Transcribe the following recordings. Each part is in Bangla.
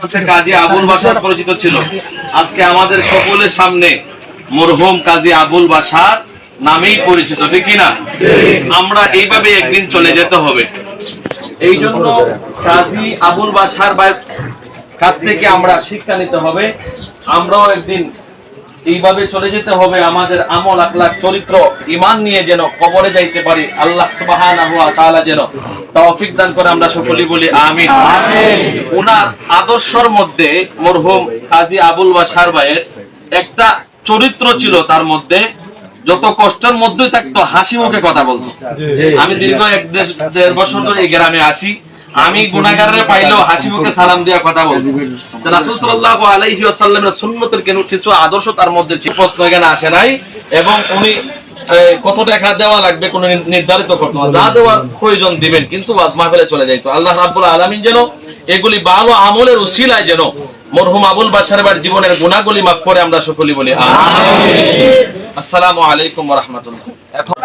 কাছে কাজী আবুল বাসার পরিচিত ছিল। আজকে আমাদের সকলের সামনে মরহুম কাজী আবুল বাসার নামেই পরিচিত, ঠিক কি আমরা এইভাবে একদিন চলে যেতে হবে। এই জন্য কাজী আবুল কাছ থেকে আমরা শিক্ষা নিতে হবে। আমরাও একদিন এইভাবে চলে যেতে হবে আমাদের আমল আখলাক চরিত্র ইমান নিয়ে যেন কবরে যাইতে পারি। আল্লাহ তাআলা যেন তৌফিক দান করে আমরা সকলেই বলি আমিন। ওনার আদর্শর মধ্যে মরহুম কাজী আবুল বাশার ভাইয়ের একটা চরিত্র ছিল তার মধ্যে যত কষ্টের মধ্যেই থাকতো হাসি মুখে কথা বলতো। আমি দীর্ঘ এক দেড় বছর ধরে এই গ্রামে আছি। আমি গুনাহগারে পাইলেও হাসি মুখে সালাম দিয়া কথা বলতো তো রাসূল সাল্লাল্লাহু আলাইহি ওয়াসাল্লামের সুন্নতের কেন কিছু আদর্শ তার মধ্যে প্রশ্ন এখানে আসে নাই। এবং উনি কত টাকা দেওয়া লাগবে কোন নির্ধারিত করতো না যা দেওয়ার প্রয়োজন দিবেন কিন্তু ওয়াজ মাহফিলে চলে যাইতো। আল্লাহ রাব্বুল আলামিন যেন এগুলি ভালো আমলের উসিলায় যেন মরহুম আবুল বাশার ভাইয়ের জীবনের গুনাহগুলি মাফ করে আমরা সকলেই বলি আসসালামু আলাইকুম রাহমাতুল্লাহ। এখন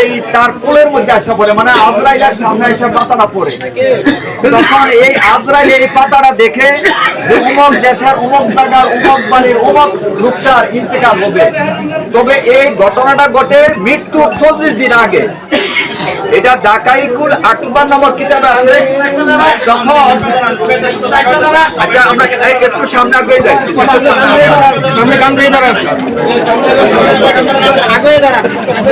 এই তার কোলের মধ্যে আসা পড়ে মানে আজরাইলের সামনে এসে পাতাটা পড়ে। তখন এই আজরাইল এই পাতাটা দেখে যে উমক দেশের উমক জায়গার উমক বাড়ির উমক লোকটার ইন্তেকাল হবে। তবে এই ঘটনাটা ঘটে মৃত্যুর চল্লিশ দিন আগে। এটা ডাকাইকুল আকবর নামক কিতাবে আছে। তখন আচ্ছা আমরা একটু সামনে আগে যাই। সামনে গান দিয়ে দাঁড়ান। আগে দাঁড়ান।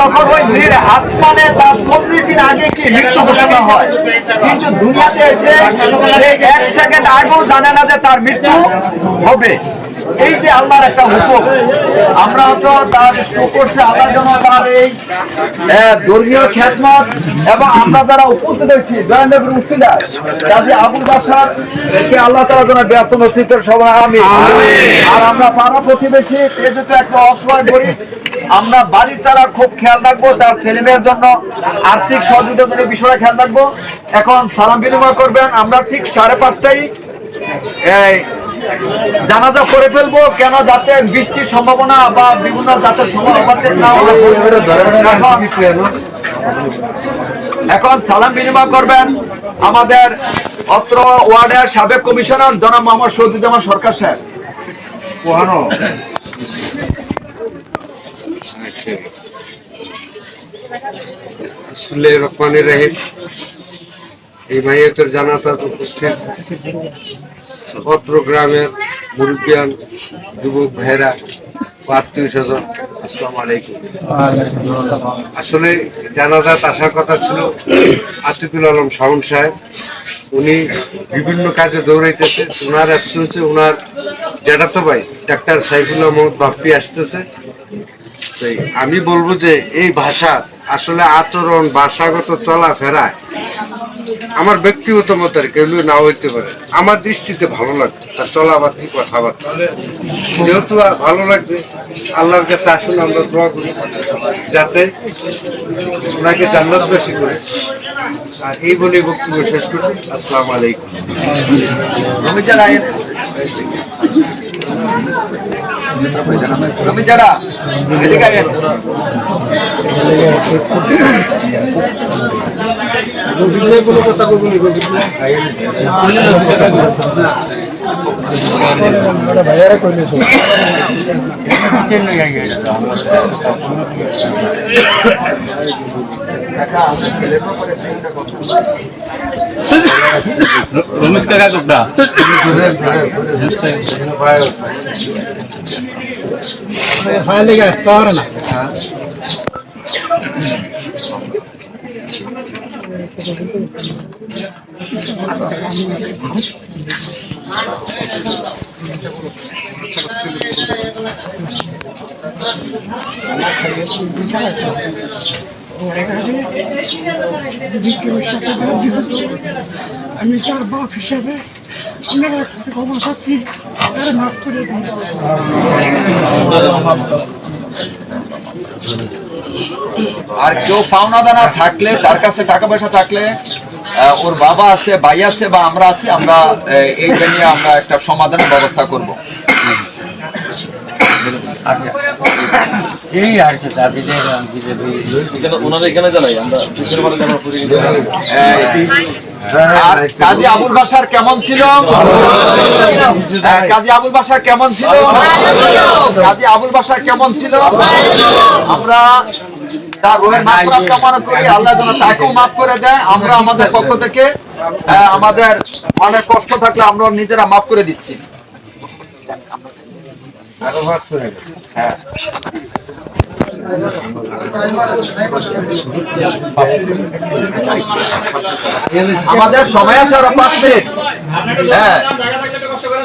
তখন ওই আসমানে তার চল্লিশ দিন আগে কি মৃত্যু ঘটানো হয়? কিন্তু দুনিয়াতে এসে এক সেকেন্ড আগেও জানে না যে তার মৃত্যু হবে। এই যে আল্লাহর একটা হুকুম। আমরা তো তার করছে আল্লাহর জন্য তার এই ধর্মীয় খ্যাতমত এবং আমরা যারা উপস্থিত হয়েছি দয়ানবীর কাজী আবুল বাসার আল্লাহ তাআলা যেন ব্যস্ত নসিব সবাই আমি আর আমরা পাড়া প্রতিবেশী এ দুটো একটা অসহায় গরিব আমরা বাড়ির তারা খুব খেয়াল রাখব, তার ছেলে মেয়ের জন্য আর্থিক সহযোগিতার বিষয়ে খেয়াল রাখব। এখন সালাম বিনিময় করবেন, আমরা ঠিক সাড়ে পাঁচটায় এই জানাজা করে ফেলব, কেন যাতে বৃষ্টির সম্ভাবনা বা বিভিন্ন না এখন- সালাম বিনিময় করবেন আমাদের অত্র ওয়ার্ডের সাবেক কমিশনার জনাব মোহাম্মদ শহীদুজ্জামান সরকার সাহেব। বিসমুল্লাহির রহমানির রহিম। এই মাইয়াতের জানাতার উপস্থিত। অত্র গ্রামের মুরব্বিয়ান, যুবক ভাইরা আত্মীয় স্বজন, আসসালামু আলাইকুম। আসলে জানাজাত আসার কথা ছিল আতিকুল আলম শাওন সাহেব। উনি বিভিন্ন কাজে দৌড়াইতেছে। ওনার অ্যাবসেন্সে ওনার জ্যাঠাতো ভাই, ডাক্তার সাইফুল্লাহ মোহাম্মদ বাপ্পি আসতেছে। তো আমি বলব যে এই ভাষা আসলে আচরণ, ভাষাগত চলাফেরায় আমার ব্যক্তিগত মতের কেউ না হইতে পারে। আমার দৃষ্টিতে ভালো লাগতো, তার চলাবার্তি কথাবার্তা। যেহেতু ভালো লাগবে, আল্লাহর কাছে আসুন, আমরা দোয়া করি। যাতে ওনাকে জান্নাত বেশি করে। আর এই বলে বক্তব্য শেষ করছি। আসসালামু আলাইকুম। আমি যারা আমি যারা এদিকে আয়েন। রমেশ কাকা কোকটা আমি তার বাপ হিসাবে আপনার ক্ষমা চাচ্ছি তারা মাফ করে দিন। আর কেউ পাওনা দানা থাকলে তার কাছে টাকা পয়সা থাকলে ওর বাবা আছে ভাই আছে বা আমরা আছি আমরা এইটা নিয়ে আমরা একটা সমাধানের ব্যবস্থা করব। এই আর কি ওনারা এখানে জানাই আমরা কাজী আবুল বাসার কেমন ছিল? কাজী আবুল বাসার কেমন ছিল? কাজী আবুল বাসার কেমন ছিল? আমরা তার রোহের মাফ কামনা করি আল্লাহ যেন তাকেও মাফ করে দেয়। আমরা আমাদের পক্ষ থেকে আমাদের অনেক কষ্ট থাকলে আমরা নিজেরা মাফ করে দিচ্ছি। হ্যাঁ। আমাদের সময় আছে আরও পাঁচ মিনিট হ্যাঁ।